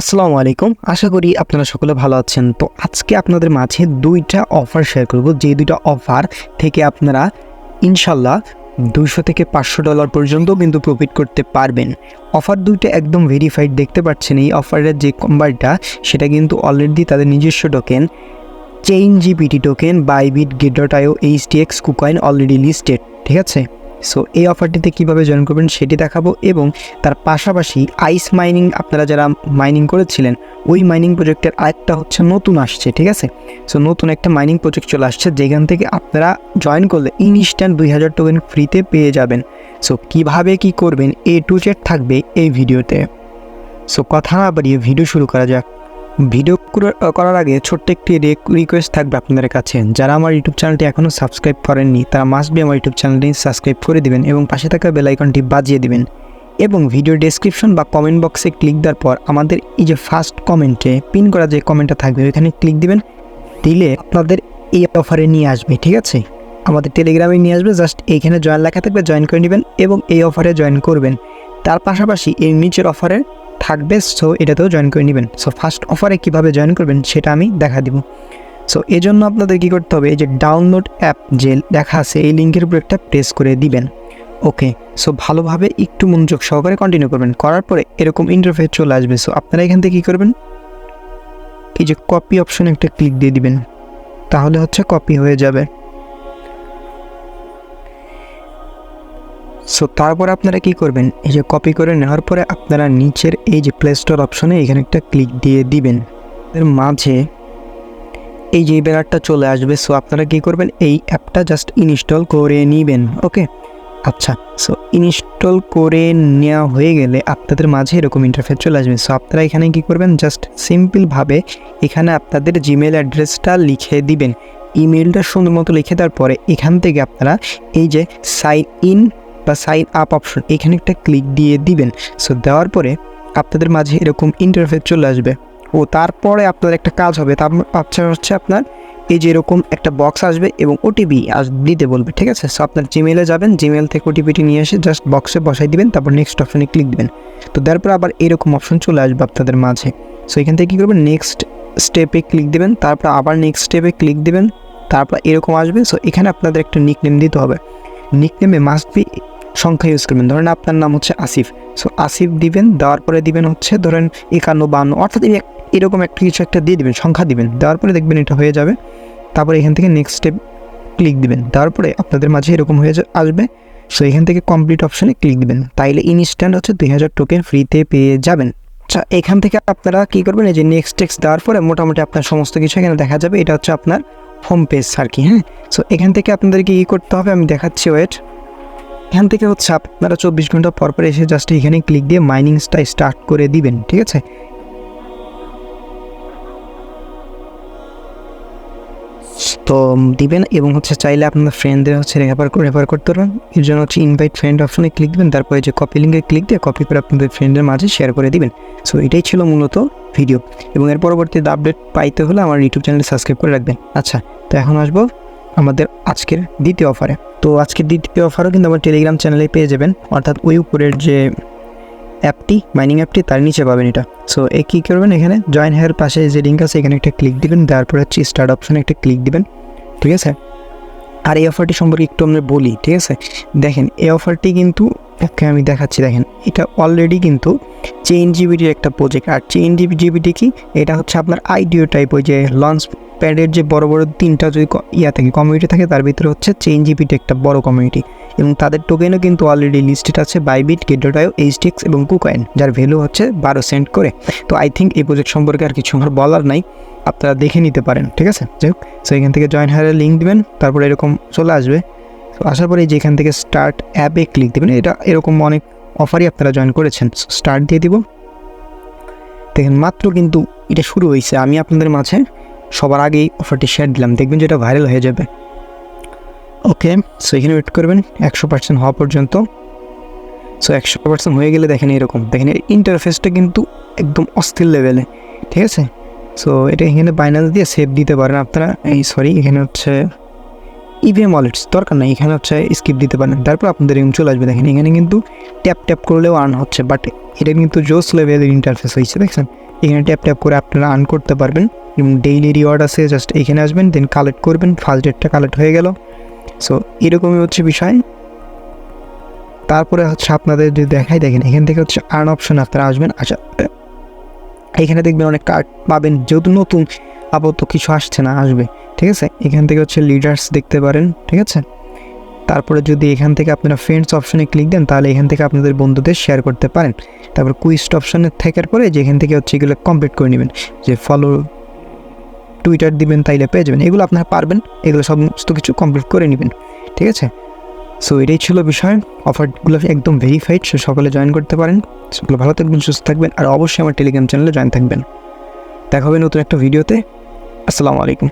আসসালামু আলাইকুম। আশা করি আপনারা সকলে ভালো আছেন। তো আজকে আপনাদের মাঝে দুইটা অফার শেয়ার করব। যে দুইটা অফার থেকে আপনারা ইনশাল্লাহ দুইশো থেকে পাঁচশো ডলার পর্যন্ত কিন্তু প্রফিট করতে পারবেন। অফার দুইটা একদম ভেরিফাইড দেখতে পাচ্ছেন। এই অফারের যে কম্বারটা সেটা কিন্তু অলরেডি তাদের নিজস্ব token chain GPT token Bybit gate dot IO H T X KuCoin already listed ঠিক আছে? সো এই অফারটিতে কীভাবে জয়েন করবেন সেটি দেখাবো এবং তার পাশাপাশি আইস মাইনিং আপনারা যারা মাইনিং করেছিলেন, ওই মাইনিং প্রজেক্টের আরেকটা হচ্ছে নতুন আসছে, ঠিক আছে? সো নতুন একটা মাইনিং প্রজেক্ট চলে আসছে, যেখান থেকে আপনারা জয়েন করলে ইনস্ট্যান্ট দুই হাজার টোকেন ফ্রিতে পেয়ে যাবেন। সো কীভাবে কি করবেন, এ টু জেড থাকবে এই ভিডিওতে সো কথা না বাড়িয়ে ভিডিও শুরু করা যাক। ভিডিও করে- করার আগে ছোট্ট একটি রিকোয়েস্ট থাকবে আপনাদের কাছে। যারা আমার ইউটিউব চ্যানেলটি এখনও সাবস্ক্রাইব করেননি, তারা মাস্ট বি আমার ইউটিউব চ্যানেলটি সাবস্ক্রাইব করে দিবেন এবং পাশে থাকা বেল আইকনটি বাজিয়ে দিবেন। এবং ভিডিও ডেসক্রিপশন বা কমেন্ট বক্সে ক্লিক দেওয়ার পর আমাদের এই যে ফার্স্ট কমেন্টে পিন করা যে কমেন্টটা থাকবে, ওইখানে ক্লিক দিবেন। দিলে আপনাদের এই অফারে নিয়ে আসবে, ঠিক আছে? আমাদের টেলিগ্রামে নিয়ে আসবে জাস্ট এইখানে জয়েন লেখা থাকবে জয়েন করে নেবেন এবং এই অফারে জয়েন করবেন। তার পাশাপাশি এই নিচের অফারে থাকবে সো এটাতেও জয়েন করে নেবেন। সো ফার্স্ট অফারে কীভাবে জয়েন করবেন সেটা আমি দেখা দিব। সো এই জন্য আপনাদের কী করতে হবে, এই যে ডাউনলোড অ্যাপ যে লেখা আছে, এই লিঙ্কের উপর একটা প্রেস করে দিবেন। ওকে সো ভালোভাবে একটু মনোযোগ সহকারে কন্টিনিউ করবেন। করার পরে এরকম ইন্টারফেস চলে আসবে। সো আপনারা এখান থেকে কী করবেন, এই যে কপি অপশনে একটা ক্লিক দিয়ে দিবেন। তাহলে হচ্ছে কপি হয়ে যাবে। সো তারপর আপনারা কি করবেন? এই যে কপি করে নেওয়ার পরে আপনারা নিচের এই যে প্লে স্টোর অপশনে এখানে একটা ক্লিক দিয়ে দিবেন। এর মাঝে এই যে ব্যানারটা চলে আসবে সো আপনারা কি করবেন? এই অ্যাপটা জাস্ট ইনস্টল করে নেবেন ওকে আচ্ছা সো ইনস্টল করে নেওয়া হয়ে গেলে আপনাদের মাঝে এরকম ইন্টারফেস চলে আসবে। সো আপনারা এখানে কি করবেন? জাস্ট সিম্পলভাবে এখানে আপনাদের জিমেল অ্যাড্রেসটা লিখে দিবেন। ইমেলটা সুন্দর মতো লিখে দেওয়ার পরে এখান থেকে আপনারা এই যে সাইন ইন বা সাইন আপ অপশন এখানে একটা ক্লিক দিয়ে দিবেন। সো দেওয়ার পরে আপনাদের মাঝে এরকম ইন্টারফেস চলে আসবে। ও তারপরে আপনার একটা কাজ হবে, তার হচ্ছে আপনার এই যে এরকম একটা বক্স আসবে এবং ওটিপি আস দিতে বলবে, ঠিক আছে? সো আপনার জিমেলে যাবেন জিমেল থেকে ওটিপিটি নিয়ে এসে জাস্ট বক্সে বসাই দিবেন, তারপর নেক্সট অপশনে ক্লিক দিবেন। তো তারপর আবার এরকম অপশন চলে আসবে আপনাদের মাঝে। সো এখান থেকে কী করবেন? নেক্সট স্টেপে ক্লিক দিবেন, তারপর আবার নেক্সট স্টেপে ক্লিক দিবেন, তারপর এরকম আসবে। সো এখানে আপনাদের একটা নিক নেম দিতে হবে। নিক নেমে মাস্ট বি সংখ্যা ইউজ করবেন। ধরেন আপনার নাম হচ্ছে আসিফ। সো আসিফ দিবেন, দেওয়ার পরে দিবেন হচ্ছে ধরেন একান্ন, বান্ন, অর্থাৎ এরকম একটা কিছু একটা দিয়ে দিবেন, সংখ্যা দিবেন। দেওয়ার পরে দেখবেন এটা হয়ে যাবে। তারপরে এখান থেকে নেক্সট স্টেপ ক্লিক দিবেন। তারপরে পরে আপনাদের মাঝে এরকম হয়ে আসবে। সো এখান থেকে কমপ্লিট অপশানে ক্লিক দিবেন। তাইলে ইনস্ট্যান্ট হচ্ছে দুই হাজার টোকেন ফ্রিতে পেয়ে যাবেন। আচ্ছা এখান থেকে আপনারা কী করবেন, এই যে নেক্সট টেক্স দেওয়ার পরে মোটামুটি আপনার সমস্ত কিছু এখানে দেখা যাবে। এটা হচ্ছে আপনার হোম পেজ আর কি হ্যাঁ? সো এখান থেকে আপনাদেরকে কী করতে হবে, আমি দেখাচ্ছি ওয়েট এখান থেকে হচ্ছে আপনারা চব্বিশ ঘণ্টা পর পর এসে জাস্ট এখানে ক্লিক দিয়ে মাইনিংসটা স্টার্ট করে দিবেন, ঠিক আছে? তো দিবেন এবং হচ্ছে চাইলে আপনার ফ্রেন্ডদের হচ্ছে রেফার রেফার করতে পারবেন। এর জন্য হচ্ছে ইনভাইট ফ্রেন্ড অপশনে ক্লিক দিবেন, তারপরে যে কপি লিঙ্কে ক্লিক দিয়ে কপি করে আপনাদের ফ্রেন্ডের মাঝে শেয়ার করে দিবেন। সো এটাই ছিল মূলত ভিডিও এবং এর পরবর্তীতে আপডেট পাইতে হলে আমার ইউটিউব চ্যানেল সাবস্ক্রাইব করে রাখবেন। আচ্ছা তো এখন আসব আমাদের আজকের দ্বিতীয় অফারে তো আজকের দ্বিতীয় অফারও কিন্তু আমার টেলিগ্রাম চ্যানেলে পেয়ে যাবেন। অর্থাৎ ওই উপরের যে অ্যাপটি মাইনিং অ্যাপটি তার নিচে পাবেন এটা। সো এ কী করবেন এখানে? জয়েন হেয়ার পাশে যে লিঙ্ক আছে, এখানে একটা ক্লিক দিবেন। তারপর হচ্ছে স্টার্ট অপশনে একটা ক্লিক দিবেন। ঠিক আছে? আর এই অফারটি সম্পর্কে একটু আমরা বলি, ঠিক আছে? দেখেন, এই অফারটি কিন্তু আমি দেখাচ্ছি, দেখেন। এটা অলরেডি কিন্তু চেইন জিবিটির একটা প্রজেক্ট আর চেইন জিবি জিবিটি কি? এটা হচ্ছে আপনার আইডিও টাইপ ওই যে লঞ্চ প্যাডের যে বড় বড় তিনটা যদি ইয়া থাকে কমিউনিটি থাকে, তার ভিতরে হচ্ছে চেইন জিবিটি একটা বড় কমিউনিটি এবং তাদের টোকেনও কিন্তু অলরেডি লিস্টেড আছে বাইবিট গেডোটাইও এইচটিক্স এবং কুকয়েন যার ভ্যালু হচ্ছে বারো সেন্ট করে। তো আই থিঙ্ক এই প্রজেক্ট সম্পর্কে আর কিছু আমার বলার নাই, আপনারা দেখে নিতে পারেন, ঠিক আছে? যাই হোক সো এখান থেকে জয়েন হায়ারের লিঙ্ক দিবেন, তারপর এরকম চলে আসবে। তো আসার পরে এই যে এখান থেকে স্টার্ট অ্যাপে ক্লিক দিবেন, এটা এরকম অনেক অফারই আপনারা জয়েন করেছেন। স্টার্ট দিয়ে দিব। দেখেন, মাত্র কিন্তু এটা শুরু হয়েছে। আমি আপনাদের মাঝে সবার আগেই অফারটি শেয়ার দিলাম। দেখবেন যেটা ভাইরাল হয়ে যাবে। ওকে সো এখানে ওয়েট করবেন। একশো পার্সেন্ট হওয়া পর্যন্ত। সো একশো পার্সেন্ট হয়ে গেলে দেখেন এরকম। দেখেন এর ইন্টারফেসটা কিন্তু একদম অস্থির লেভেলে ঠিক আছে? সো এটা এখানে বাইন্যান্স দিয়ে সেভ দিতে পারেন আপনারা। এই সরি এখানে হচ্ছে ইভিএম ওয়ালেটস দরকার নাই। এখানে হচ্ছে স্কিপ দিতে পারেন। তারপর আপনাদের এরকম চলে আসবে। দেখেন এখানে কিন্তু ট্যাপ ট্যাপ করলেও আর্ন হচ্ছে। বাট এটা কিন্তু জোস লেভেলের ইন্টারফেস হয়েছে। দেখছেন? এখানে ট্যাপ ট্যাপ করে আপনারা আর্ন করতে পারবেন। এবং ডেইলি রিওয়ার্ড আছে জাস্ট এখানে আসবেন দেন কালেক্ট করবেন ফার্স্ট ডেটটা কালেক্ট হয়ে গেল। সো এরকমই হচ্ছে বিষয়। তারপরে হচ্ছে আপনাদের যদি দেখাই, দেখেন, এখান থেকে হচ্ছে আর্ন অপশন আপনারা আসবেন আচ্ছা। এখানে দেখবেন অনেক কার্ড পাবেন, যেহেতু নতুন, আপাতত কিছু আসছে না, আসবে। ঠিক আছে? এখান থেকে হচ্ছে লিডার্স দেখতে পারেন, ঠিক আছে? তারপরে যদি এখান থেকে আপনারা ফ্রেন্ডস অপশনে ক্লিক দেন, তাহলে এখান থেকে আপনাদের বন্ধুদের শেয়ার করতে পারেন। তারপর কুইস্ট অপশনে থাকার পরে যেখান থেকে হচ্ছে এগুলো কমপ্লিট করে নেবেন, যে ফলো টুইটার দিবেন, তাইলে পেয়ে যাবেন। এগুলো আপনারা পারবেন, এগুলো সমস্ত কিছু কমপ্লিট করে নেবেন। ঠিক আছে? সো এটাই ছিল বিষয়। অফারগুলো একদম ভেরিফাইড সে সকলে জয়েন করতে পারেন। সেগুলো ভালো থাকবেন, সুস্থ থাকবেন, আর অবশ্যই আমার টেলিগ্রাম চ্যানেলে জয়েন থাকবেন। দেখা হবে নতুন একটা ভিডিওতে আসসালামু আলাইকুম।